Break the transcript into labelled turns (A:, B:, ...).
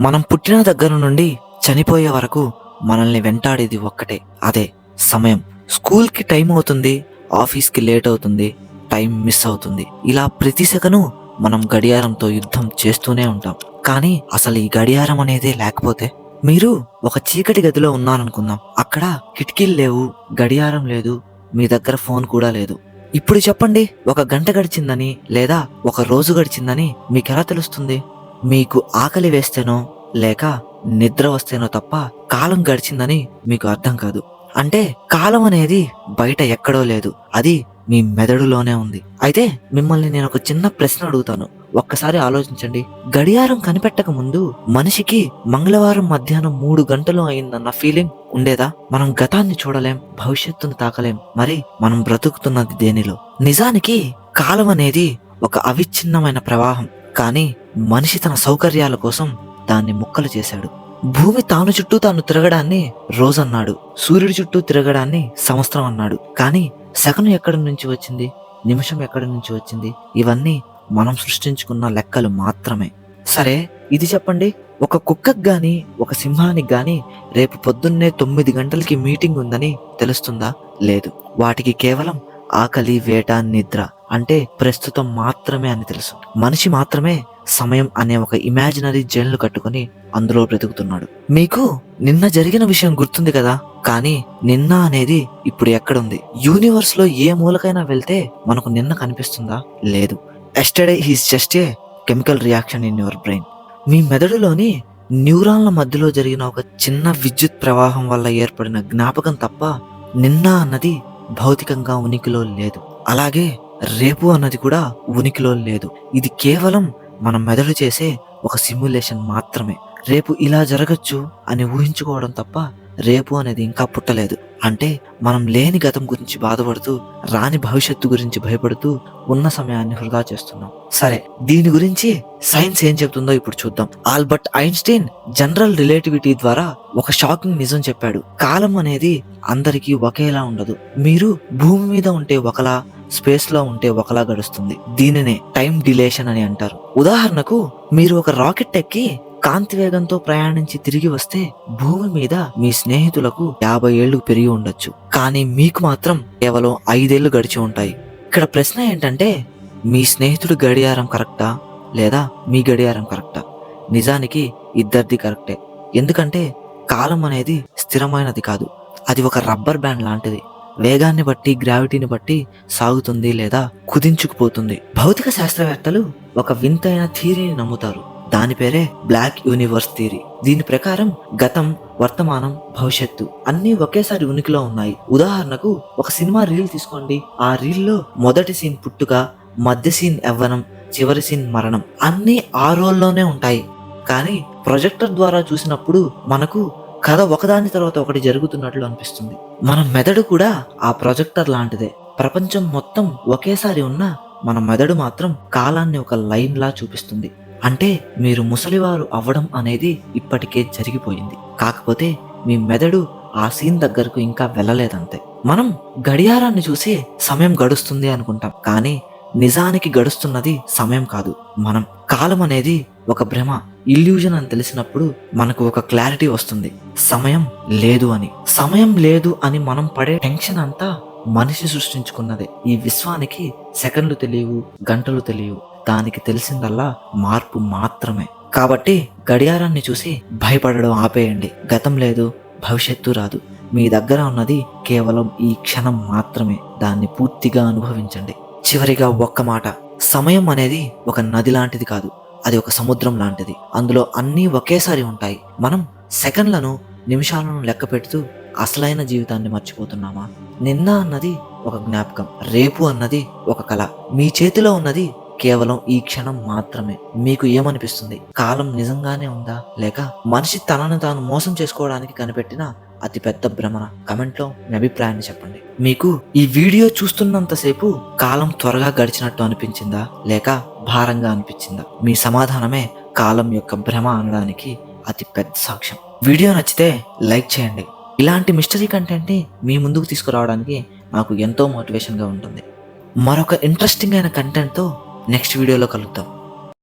A: మనం పుట్టిన దగ్గర నుండి చనిపోయే వరకు మనల్ని వెంటాడేది ఒక్కటే అదే సమయం. స్కూల్కి టైం అవుతుంది ఆఫీస్కి లేట్ అవుతుంది టైం మిస్ అవుతుంది. ఇలా ప్రతి సెకను మనం గడియారంతో యుద్ధం చేస్తూనే ఉంటాం. కానీ అసలు ఈ గడియారం అనేదే లేకపోతే? మీరు ఒక చీకటి గదిలో ఉన్నారనుకుందాం. అక్కడ కిటికీలు లేవు గడియారం లేదు మీ దగ్గర ఫోన్ కూడా లేదు. ఇప్పుడు చెప్పండి ఒక గంట గడిచిందని లేదా ఒక రోజు గడిచిందని మీకెలా తెలుస్తుంది? మీకు ఆకలి వేస్తేనో లేక నిద్ర వస్తేనో తప్ప కాలం గడిచిందని మీకు అర్థం కాదు. అంటే కాలం అనేది బయట ఎక్కడో లేదు. అది మీ మెదడులోనే ఉంది. అయితే మిమ్మల్ని నేను ఒక చిన్న ప్రశ్న అడుగుతాను. ఒక్కసారి ఆలోచించండి. గడియారం కనిపెట్టక ముందు మనిషికి మంగళవారం మధ్యాహ్నం మూడు గంటలు అయిందన్న ఫీలింగ్ ఉండేదా? మనం గతాన్ని చూడలేం భవిష్యత్తును తాకలేం. మరి మనం బ్రతుకుతున్నది దేనిలో? నిజానికి కాలం అనేది ఒక అవిచ్ఛిన్నమైన ప్రవాహం. కానీ మనిషి తన సౌకర్యాల కోసం దాన్ని ముక్కలు చేశాడు. భూమి తాను చుట్టూ తాను తిరగడాన్ని రోజన్నాడు. సూర్యుడి చుట్టూ తిరగడాన్ని సంవత్సరం అన్నాడు. కానీ సెకను ఎక్కడి నుంచి వచ్చింది? నిమిషం ఎక్కడి నుంచి వచ్చింది? ఇవన్నీ మనం సృష్టించుకున్న లెక్కలు మాత్రమే. సరే ఇది చెప్పండి. ఒక కుక్కకు గాని ఒక సింహానికి గాని రేపు పొద్దున్నే తొమ్మిది గంటలకి మీటింగ్ ఉందని తెలుస్తుందా? లేదు. వాటికి కేవలం ఆకలి వేట నిద్ర అంటే ప్రస్తుతం మాత్రమే అని తెలుసు. మనిషి మాత్రమే సమయం అనే ఒక ఇమాజినరీ జైలు కట్టుకుని అందులో బ్రతుకుతున్నాడు. మీకు నిన్న జరిగిన విషయం గుర్తుంది కదా? కానీ నిన్న అనేది ఇప్పుడు ఎక్కడుంది? యూనివర్స్లో ఏ మూలకైనా వెళ్తే మనకు నిన్న కనిపిస్తుందా? లేదు. Yesterday he's just a chemical reaction in your brain మీ మెదడులోని న్యూరాన్ల మధ్యలో జరిగిన ఒక చిన్న విద్యుత్ ప్రవాహం వల్ల ఏర్పడిన జ్ఞాపకం తప్ప నిన్న అన్నది భౌతికంగా ఉనికిలో లేదు. అలాగే రేపు అన్నది కూడా ఉనికిలో లేదు. ఇది కేవలం మన మెదడు చేసే ఒక సిమ్యులేషన్ మాత్రమే. రేపు ఇలా జరగచ్చు అని ఊహించుకోవడం తప్ప రేపు అనేది ఇంకా పుట్టలేదు. అంటే మనం లేని గతం గురించి బాధపడుతూ రాని భవిష్యత్తు గురించి భయపడుతూ ఉన్న సమయాన్ని వృధా చేస్తున్నాం. సరే దీని గురించి సైన్స్ ఏం చెప్తుందో ఇప్పుడు చూద్దాం. ఆల్బర్ట్ ఐన్స్టీన్ జనరల్ రిలేటివిటీ ద్వారా ఒక షాకింగ్ నిజం చెప్పాడు. కాలం అనేది అందరికీ ఒకేలా ఉండదు. మీరు భూమి మీద ఉంటే ఒకలా స్పేస్లో ఉంటే ఒకలా గడుస్తుంది. దీనినే టైం డిలేషన్ అని అంటారు. ఉదాహరణకు మీరు ఒక రాకెట్ ఎక్కి కాంతి వేగంతో ప్రయాణించి తిరిగి వస్తే భూమి మీద మీ స్నేహితులకు యాభై ఏళ్ళు పెరిగి ఉండొచ్చు. కానీ మీకు మాత్రం కేవలం ఐదేళ్ళు గడిచి ఉంటాయి. ఇక్కడ ప్రశ్న ఏంటంటే మీ స్నేహితుడు గడియారం కరెక్టా? లేదా మీ గడియారం కరెక్టా? నిజానికి ఇద్దరిది కరెక్టే. ఎందుకంటే కాలం అనేది స్థిరమైనది కాదు. అది ఒక రబ్బర్ బ్యాండ్ లాంటిది. వేగాన్ని బట్టి గ్రావిటీని బట్టి సాగుతుంది లేదా కుదించుకుపోతుంది. భౌతిక శాస్త్రవేత్తలు ఒక వింతైన థీరీని నమ్ముతారు. దాని పేరే బ్లాక్ యూనివర్స్ థియరీ దీని ప్రకారం గతం వర్తమానం భవిష్యత్తు అన్నీ ఒకేసారి ఉనికిలో ఉన్నాయి. ఉదాహరణకు ఒక సినిమా రీల్ తీసుకోండి. ఆ రీల్లో మొదటి సీన్ పుట్టుక మధ్య సీన్ ఎవ్వనం చివరి సీన్ మరణం అన్నీ ఆ రోల్లోనే ఉంటాయి. కానీ ప్రొజెక్టర్ ద్వారా చూసినప్పుడు మనకు కథ ఒకదాని తర్వాత ఒకటి జరుగుతున్నట్లు అనిపిస్తుంది. మన మెదడు కూడా ఆ ప్రొజెక్టర్ లాంటిదే. ప్రపంచం మొత్తం ఒకేసారి ఉన్న మన మెదడు మాత్రం కాలాన్ని ఒక లైన్ లా చూపిస్తుంది. అంటే మీరు ముసలివారు అవ్వడం అనేది ఇప్పటికే జరిగిపోయింది. కాకపోతే మీ మెదడు ఆ సీన్ దగ్గరకు ఇంకా వెళ్ళలేదంతే. మనం గడియారాన్ని చూసి సమయం గడుస్తుంది అనుకుంటాం. కానీ నిజానికి గడుస్తున్నది సమయం కాదు. మనం కాలం అనేది ఒక భ్రమ. ఇల్యూజన్ అని తెలిసినప్పుడు మనకు ఒక క్లారిటీ వస్తుంది. సమయం లేదు అని. సమయం లేదు అని మనం పడే టెన్షన్ అంతా మనిషి సృష్టించుకున్నదే. ఈ విశ్వానికి సెకండ్లు తెలియవు గంటలు తెలియవు. దానికి తెలిసిందల్లా మార్పు మాత్రమే. కాబట్టి గడియారాన్ని చూసి భయపడడం ఆపేయండి. గతం లేదు భవిష్యత్తు రాదు. మీ దగ్గర ఉన్నది కేవలం ఈ క్షణం మాత్రమే. దాన్ని పూర్తిగా అనుభవించండి. చివరిగా ఒక్క మాట. సమయం అనేది ఒక నది లాంటిది కాదు. అది ఒక సముద్రం లాంటిది. అందులో అన్నీ ఒకేసారి ఉంటాయి. మనం సెకండ్లను నిమిషాలను లెక్క పెడుతూ అసలైన జీవితాన్ని మర్చిపోతున్నామా? నిన్న అన్నది ఒక జ్ఞాపకం రేపు అన్నది ఒక కళ మీ చేతిలో ఉన్నది కేవలం ఈ క్షణం మాత్రమే. మీకు ఏమనిపిస్తుంది? కాలం నిజంగానే ఉందా? లేక మనిషి తనను తాను మోసం చేసుకోవడానికి కనిపెట్టిన అతిపెద్ద భ్రమణ కమెంట్లో మీ అభిప్రాయాన్ని చెప్పండి. మీకు ఈ వీడియో చూస్తున్నంతసేపు కాలం త్వరగా గడిచినట్టు అనిపించిందా? లేక భారంగా అనిపించిందా. మీ సమాధానమే కాలం యొక్క భ్రమ అనడానికి అతి పెద్ద సాక్ష్యం. వీడియో నచ్చితే లైక్ చేయండి. ఇలాంటి మిస్టరీ కంటెంట్ని మీ ముందుకు తీసుకురావడానికి నాకు ఎంతో మోటివేషన్గా ఉంటుంది. మరొక ఇంట్రెస్టింగ్ అయిన కంటెంట్తో నెక్స్ట్ వీడియోలో కలుద్దాం.